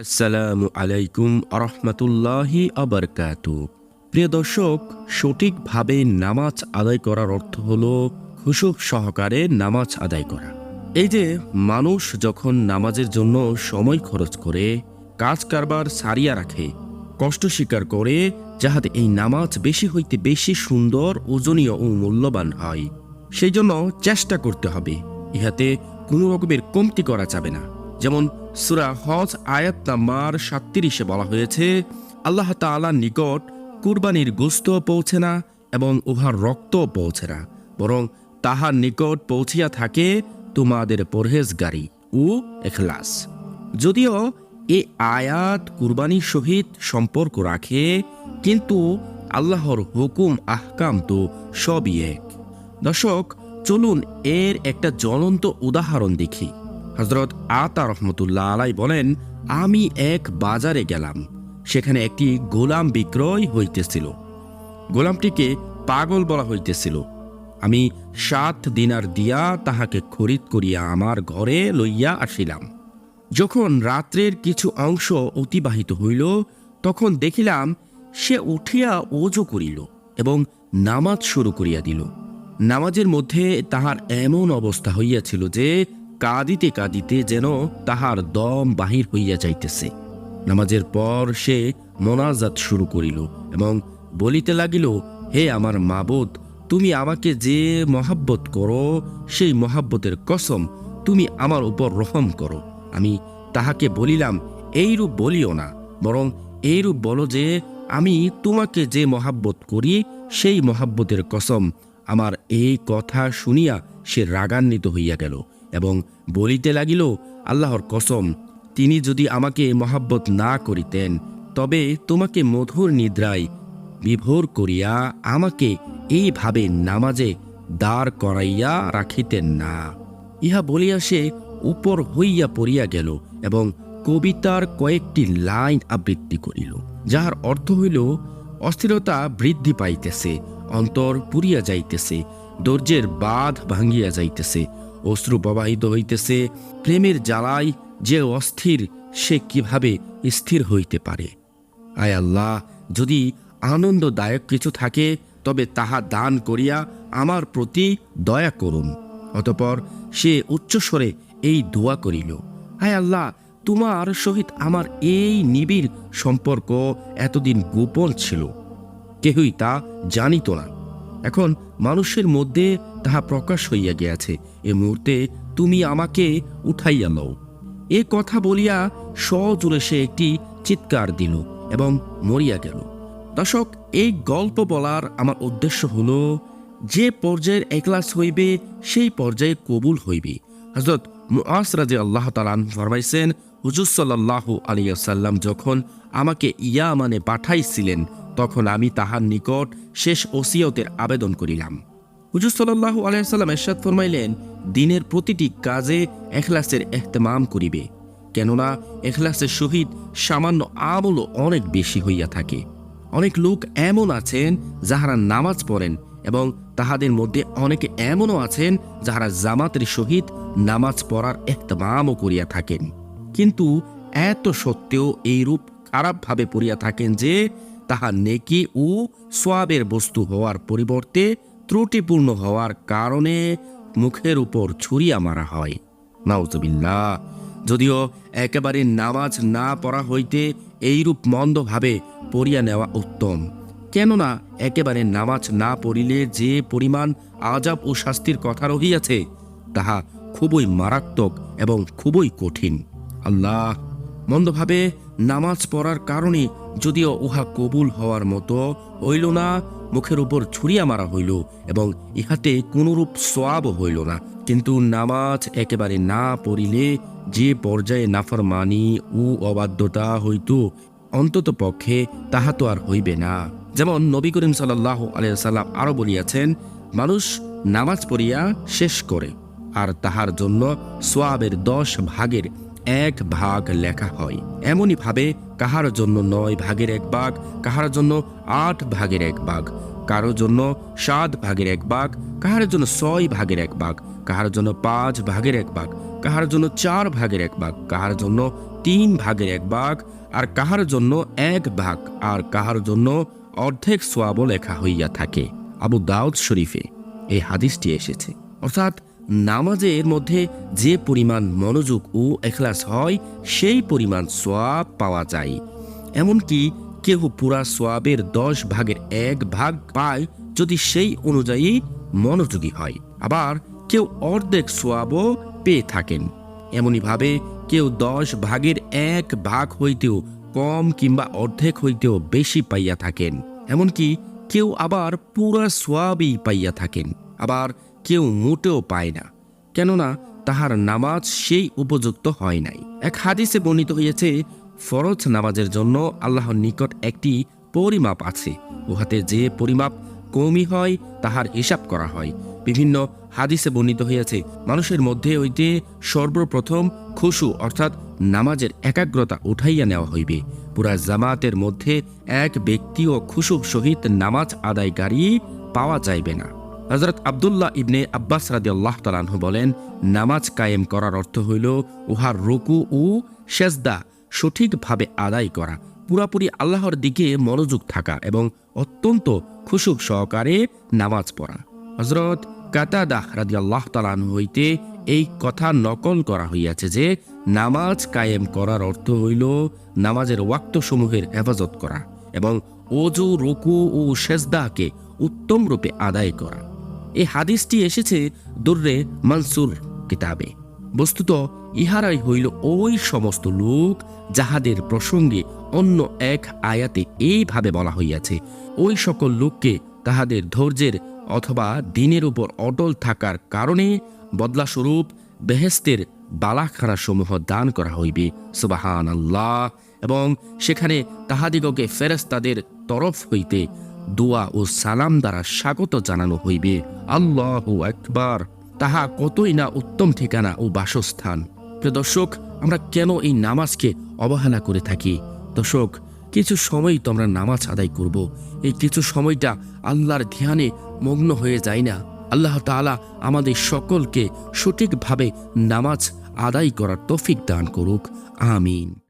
আসসালামু আলাইকুম আরহামতুল্লাহি আবরকাতু। প্রিয় দর্শক, সঠিকভাবে নামাজ আদায় করার অর্থ হল খুশুক সহকারে নামাজ আদায় করা। এই যে মানুষ যখন নামাজের জন্য সময় খরচ করে, কাজ কারবার সারিয়া রাখে, কষ্ট স্বীকার করে, যাহাতে এই নামাজ বেশি হইতে বেশি সুন্দর, ওজনীয় ও মূল্যবান হয় সেই জন্য চেষ্টা করতে হবে। ইহাতে কোনো রকমের কমতি করা যাবে না। যেমন সুরা হজ আয়াত নাম্বার সাতত্রিশে বলা হয়েছে, আল্লাহ তাআলার নিকট কুরবানির গোস্ত পৌঁছে না এবং উহার রক্ত পৌঁছে না, বরং তাহার নিকট পৌঁছিয়া থাকে তোমাদের পরহেজগারি ও এখলাস। যদিও এ আয়াত কুরবানির সহিত সম্পর্ক রাখে, কিন্তু আল্লাহর হুকুম, আহকাম তো সবই এক। দর্শক, চলুন এর একটা জ্বলন্ত উদাহরণ দেখি। হজরত আতা রহমতুল্লাহ আলাই বলেন, আমি এক বাজারে গেলাম, সেখানে একটি গোলাম বিক্রয় হইতেছিল। গোলামটিকে পাগল বলা হইতেছিল। আমি সাত দিনার দিয়া তাহাকে খরিদ করিয়া আমার ঘরে লইয়া আসিলাম। যখন রাত্রের কিছু অংশ অতিবাহিত হইল, তখন দেখিলাম সে উঠিয়া ওজো করিল এবং নামাজ শুরু করিয়া দিল। নামাজের মধ্যে তাহার এমন অবস্থা হইয়াছিল যে কাঁদিতে কাঁদিতে যেন তাহার দম বাহির হইয়া যাইতেছে। নামাজের পর সে মোনাজাত শুরু করিল এবং বলিতে লাগিল, হে আমার মাবুদ, তুমি আমাকে যে মহাব্বত করো, সেই মহাব্বতের কসম তুমি আমার উপর রহম করো। আমি তাহাকে বলিলাম, এইরূপ বলিও না, বরং এইরূপ বলো যে, আমি তোমাকে যে মহাব্বত করি, সেই মহাব্বতের কসম আমার এই কথা শুনিয়া সে রাগান্বিত হইয়া গেল। এবং বলিতে লাগিল, আল্লাহর কসম, তিনি যদি আমাকে মহাব্বত না করিতেন, তবে তোমাকে মধুর নিদ্রায় বিভোর করিয়া আমাকে এইভাবে নামাজে দাঁড় করাইয়া রাখিতেন না। ইহা বলিয়া সে উপর হইয়া পড়িয়া গেল এবং কবিতার কয়েকটি লাইন আবৃত্তি করিল, যাহার অর্থ হইল, অস্থিরতা বৃদ্ধি পাইতেছে, অন্তর পুরিয়া যাইতেছে দর্জের বাঁধ ভাঙ্গিয়া যাইতেছে অশ্রু প্রবাহিত হইতেছে, প্রেমের জ্বালায় যে অস্থির, সে কীভাবে স্থির হইতে পারে? আয় আল্লাহ, যদি আনন্দদায়ক কিছু থাকে, তবে তাহা দান করিয়া আমার প্রতি দয়া করুন। অতপর সে উচ্চস্বরে এই দোয়া করিল হায় আল্লাহ, তোমার সহিত আমার এই নিবিড় সম্পর্ক এতদিন গোপন ছিল। কেহই তা জানিত না। এখন মানুষের মধ্যে তাহা প্রকাশ হইয়া গিয়াছে। এ মুহূর্তে তুমি আমাকে উঠাইয়া লও। এ কথা বলিয়া সজোরে সে একটি চিৎকার দিল এবং মরিয়া গেল। দর্শক, এই গল্প বলার আমার উদ্দেশ্য হল, যে পর্যায়ের একলাস হইবে, সেই পর্যায়ে কবুল হইবে। হজরত মুআসরাজে আল্লাহ তালান ফরমাইছেন, হুজুর সাল্লাহ আলিয়াল্লাম যখন আমাকে ইয়া মানে পাঠাইছিলেন তখন আমি তাহার নিকট শেষ ওসিয়তের আবেদন করিলাম। হুজুর সাল্লাহ আলাইসাল্লাম এরশাদ ফরমাইলেন, দিনের প্রতিটি কাজে এখলাসের এহতেমাম করিবে, কেননা এখলাসের সহিত সামান্য আমলও অনেক বেশি হইয়া থাকে। অনেক লোক এমন আছেন যাহারা নামাজ পড়েন এবং তাহাদের মধ্যে অনেকে এমনও আছেন যাহারা জামাতের সহিত নামাজ পড়ার এহতেমামও করিয়া থাকেন। কিন্তু এত সত্ত্বেও এইরূপ খারাপভাবে পড়িয়া থাকেন যে তাহা নেকি ও সোয়াবের বস্তু হওয়ার পরিবর্তে ত্রুটিপূর্ণ হওয়ার কারণে মুখের উপর ছুরিয়া মারা হয়। নাউজবিল্লা যদিও একেবারে নামাজ না পড়া হইতে এইরূপ মন্দভাবে পড়িয়া নেওয়া উত্তম। কেননা একেবারে নামাজ না পড়িলে যে পরিমাণ আজাব ও শাস্তির কথা রহিয়াছে, তাহা খুবই মারাত্মক এবং খুবই কঠিন। আল্লাহ মন্দভাবে নামাজ পড়ার কারণে যদিও উহা কবুল হওয়ার মতো হইল না, মুখের উপর ছুরিয়া মারা হইল এবং ইহাতে কোনরূপ সোয়াব হইল না। কিন্তু নামাজ একেবারে না পড়িলে যে পর্যায়ে নাফরমানি ও অবাধ্যতা হইত অন্তত পক্ষে তাহা তো আর হইবে না। যেমন নবী করিম সাল্লাহ আলিয়াল্লাম আরও বলিয়াছেন, মানুষ নামাজ পড়িয়া শেষ করে, আর তাহার জন্য সোয়াবের দশ ভাগের এক ভাগ লেখা হয়। এমনই ভাবে কাহার জন্য নয় ভাগের এক ভাগ, কাহার জন্য আট ভাগের এক ভাগ কারও জন্য সাত ভাগের এক ভাগ, কাহার জন্য ছয় ভাগের এক ভাগ, কাহার জন্য পাঁচ ভাগের এক ভাগ, কাহার জন্য চার ভাগের এক ভাগ, কাহার জন্য তিন ভাগের এক ভাগ, আর কাহার জন্য এক ভাগ, আর কাহার জন্য অর্ধেক সোয়াবও লেখা হইয়া থাকে। আবু দাউদ শরীফে এই হাদিসটি এসেছে। অর্থাৎ নামাজের মধ্যে যে পরিমাণ মনোযোগ ও এখলাস হয়, সেই পরিমাণ সোয়াব পাওয়া যায়। এমনকি কেউ পুরা সোয়াবের দশ ভাগের এক ভাগ পায় যদি সেই অনুযায়ী মনোযোগী হয়। আবার কেউ অর্ধেক সোয়াবও পেয়ে থাকেন। এমনইভাবে কেউ দশ ভাগের এক ভাগ হইতেও কম কিংবা অর্ধেক হইতেও বেশি পাইয়া থাকেন। এমনকি কেউ আবার পুরা সোয়াবই পাইয়া থাকেন। আবার কেউ মোটেও পায় না, কেননা তাহার নামাজ সেই উপযুক্ত হয় নাই। এক হাদিসে বর্ণিত হইয়াছে, ফরজ নামাজের জন্য আল্লাহর নিকট একটি পরিমাপ আছে। উহাতে যে পরিমাপ কমই হয়, তাহার হিসাব করা হয়। বিভিন্ন হাদিসে বর্ণিত হইয়াছে, মানুষের মধ্যে হইতে সর্বপ্রথম খুশু, অর্থাৎ নামাজের একাগ্রতা উঠাইয়া নেওয়া হইবে। পুরা জামাতের মধ্যে এক ব্যক্তিও খুশু সহিত নামাজ আদায়কারী পাওয়া যাইবে না। হজরত আবদুল্লাহ ইবনে আব্বাস রাদি আল্লাহ তালাহ বলেন, নামাজ কায়েম করার অর্থ হইল উহার রুকু ও সেজদা সঠিকভাবে আদায় করা, পুরাপুরি আল্লাহর দিকে মনোযোগ থাকা এবং অত্যন্ত খুশুক সহকারে নামাজ পড়া। হজরত কাতাদাহ রাদি আল্লাহ তালান হইতে এই কথা নকল করা হইয়াছে যে, নামাজ কায়েম করার অর্থ হইল নামাজের ওয়াক্তসমূহের হেফাজত করা এবং ওজু রুকু ও সেজদাকে উত্তম রূপে আদায় করা। এই হাদিসটি এসেছে দুর্রে মানসুর কিতাবে। বস্তুত ইহারাই হইল ওই সমস্ত লোক যাহাদের প্রসঙ্গে অন্য এক আয়াতে এইভাবে বলা হইয়াছে, ওই সকল লোককে তাহাদের ধৈর্যের অথবা দিনের উপর অটল থাকার কারণে বদলাস্বরূপ বেহেস্তের বালাখানা সমূহ দান করা হইবে। সুবাহান আল্লাহ এবং সেখানে তাহাদিগকে ফেরেস্তাদের তরফ হইতে দোয়া ও সালাম দ্বারা স্বাগত জানানো হইবে। আল্লাহ একবার তাহা কতই না উত্তম ঠিকানা ও বাসস্থান। দর্শক, আমরা কেন এই নামাজকে অবহেলা করে থাকি? দর্শক, কিছু সময় তো আমরা নামাজ আদায় করব। এই কিছু সময়টা আল্লাহর ধ্যানে মগ্ন হয়ে যায় না। আল্লাহ তাআলা আমাদের সকলকে সঠিকভাবে নামাজ আদায় করার তৌফিক দান করুক। আমিন।